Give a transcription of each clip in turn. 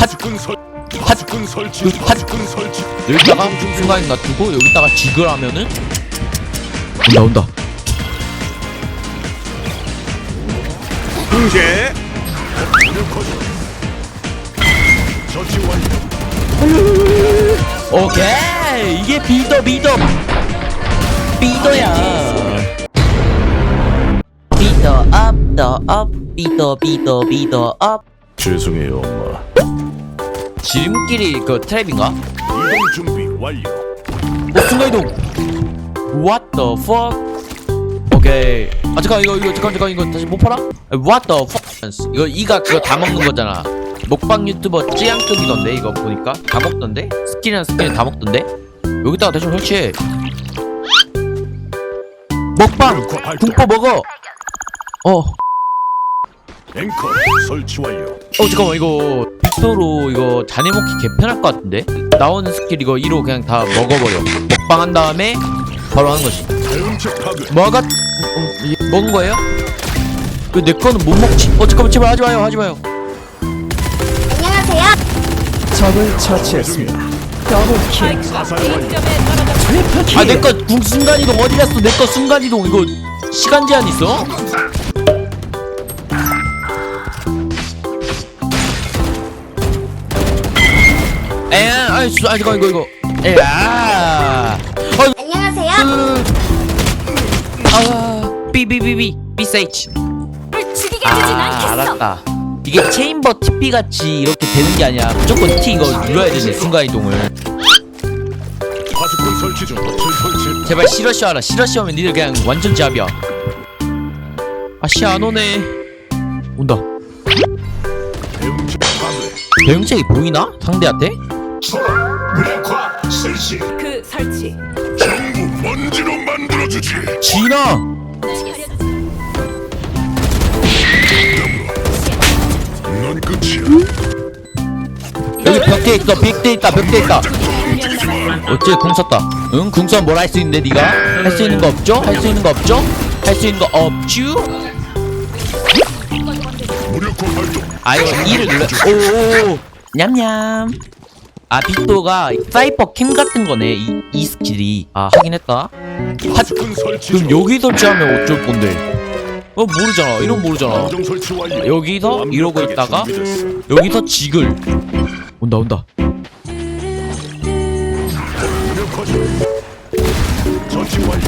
파죽꾼 설 파죽꾼 설치. 그 파- 파죽꾼 설치. 여기다가 순간이 놔두고 여기다가 지글 하면은? 온다 온다. 완료. 오케이. 이게 비더 비더. 비더야. 비더 업더 업 비더 비더 비더 업 죄송해요 엄마 지름길이 그 트랩인가? 이동 준비 완료. 어 순간이동. What the fuck? 오케이. 아 잠깐 이거 이거 잠깐 잠깐 이거 다시 못 팔아? What the fuck? 이거 이가 그거 다 먹는 거잖아. 먹방 유튜버 찌양급이던데 이거 보니까. 다 먹던데? 스킬이랑 스킬 다 먹던데? 여기다가 대충 설치해. 먹방! 군포 먹어! 어. 앵커 설치 완료. 어 잠깐만 이거 빅토로 이거 자네 먹기 개편할 것 같은데 나오는 스킬 이거 2로 그냥 다 먹어버려 먹방 한 다음에 바로 하는 거지 뭐가 어, 이- 먹은 거예요? 왜 내 거는 못 먹지? 어 잠깐만 제발 하지 마요 하지 마요 안녕하세요. 적을 처치했습니다. 더블킬. 사살 완료 트리플킬. 아내거궁 순간이동 어디 갔어 내 거 순간이동 이거 시간 제한 있어? 에 아이 수- 아 잠깐 이거 이거. 에 아 어 안녕하세요. 아 삐삐삐삐 삐세이치 죽이게 아 알았다. 이게 체인버 TP 같이 이렇게 되는 게 아니야. 무조건 T 이거 눌러야 되네 순간이동을. 파수꾼 설치 중. 거칠 설치. 제발 시러시 하라. 시러시 하면 니들 그냥 완전 잡이야. 아씨 안 오네. 온다. 파괴 대응책이 보이나? 상대한테? 무력화 실시 그 설치 전부 먼지로 만들어주지 진아 넌 끝이야 여기 벽대 있어 벽대 있다 벽대 있다 어째 궁 썼다 응? 궁 쏘면 뭘할 수 있는데 니가? 할 수 있는 거 없죠? 할 수 있는 거 없죠? 할 수 있는 거 없쥬? 아 이거 2를 눌러 오오오 냠냠 아 빅도가 사이퍼 캠 같은 거네. 이, 이 스킬이. 아 하긴 했다. 설치 그럼 중. 여기 설치하면 어쩔 건데? 어 모르잖아. 이런 모르잖아. 설치 완료. 여기서 이러고 완벽하게 있다가 준비됐어. 여기서 지글. 온다 온다. 무력화 완료.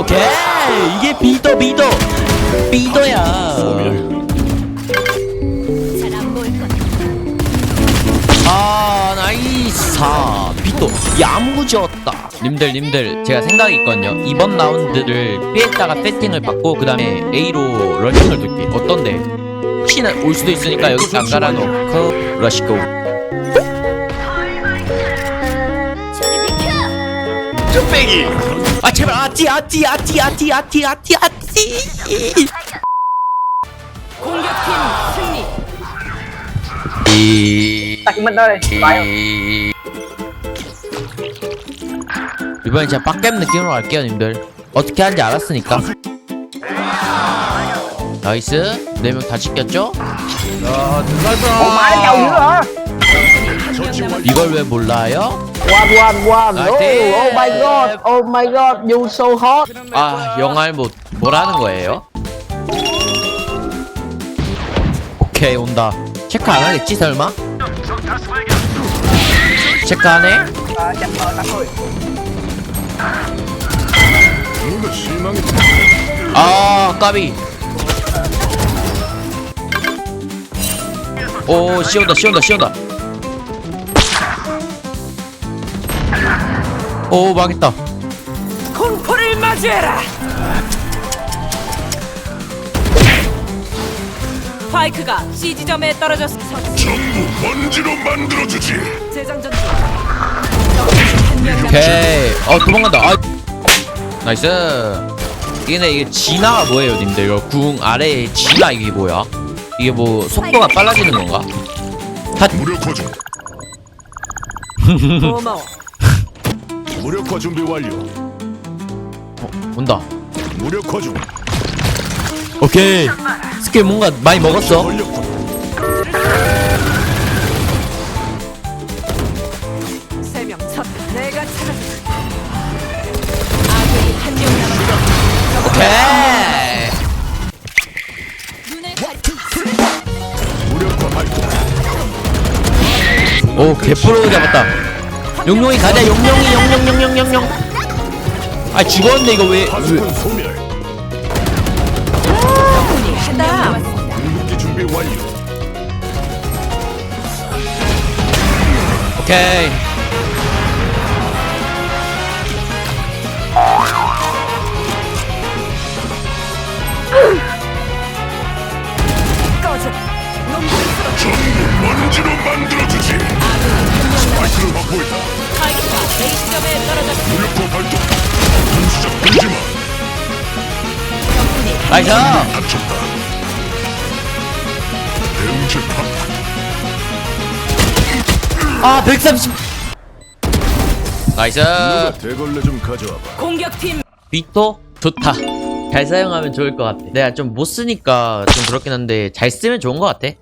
오케이. 이게 비더 비더. 비더야 4 빛도 야무졌다. 님들 님들 제가 생각이 있거든요. 이번 라운드를 B에다가 배팅을 받고 그 다음에 A로 러닝을 둘게 어떤데? 혹시나 올 수도 있으니까 여기 다 깔아놓고 러시고. 쭈빼기. 아 제발 아띠 아띠 아띠 아띠 아띠 아띠 아띠 공격팀 승리. 딱만 나래 봐요. 이번엔 진짜 빡겜 느낌으로 갈게요 님들 어떻게 하는지 알았으니까 나이스 4명 다 지켰죠? 저지 완료 이걸 왜 몰라요? One, one, one. Oh, did. oh my god. Oh my god. You so hot. 아 영알 뭐 뭐라는 거예요? 오케이 온다 체크 안 하겠지 설마? 체크 안 해? 아 까비. 오 씌운다 씌운다 씌운다. 오 망했다. 공포를 맞이해라. 스파이크가 C 지점에 떨어졌어 전부 먼지로 만들어주지. 재장전 중 오케이. 어 도망간다. 아. 나이스. 이게 이게 진화가 뭐예요 님들? 이거 궁 아래에 진화 이게 뭐야? 이게 뭐 속도가 빨라지는 건가? 무력화 중 고마워. 무력화 준비 완료. 온다. 무력화 중. 오케이. 스킬 뭔가 많이 먹었어. 걸렸군 오 개프로 잡았다 용룡이 가자 용룡이 용룡용룡용룡 아 죽었는데 이거 왜, 왜 파수꾼 소멸. 적군이 한명 남았습니다. 궁극기 준비 완료. 오케이 무력화 발동. 적군이 한 나이스 다쳤다. 대응제 파. 아 130. 나이스 대걸레 좀 가져와봐. 공격팀 비토 좋다. 잘 사용하면 좋을 것 같아. 내가 좀 못 쓰니까 좀 그렇긴 한데 잘 쓰면 좋은 것 같아.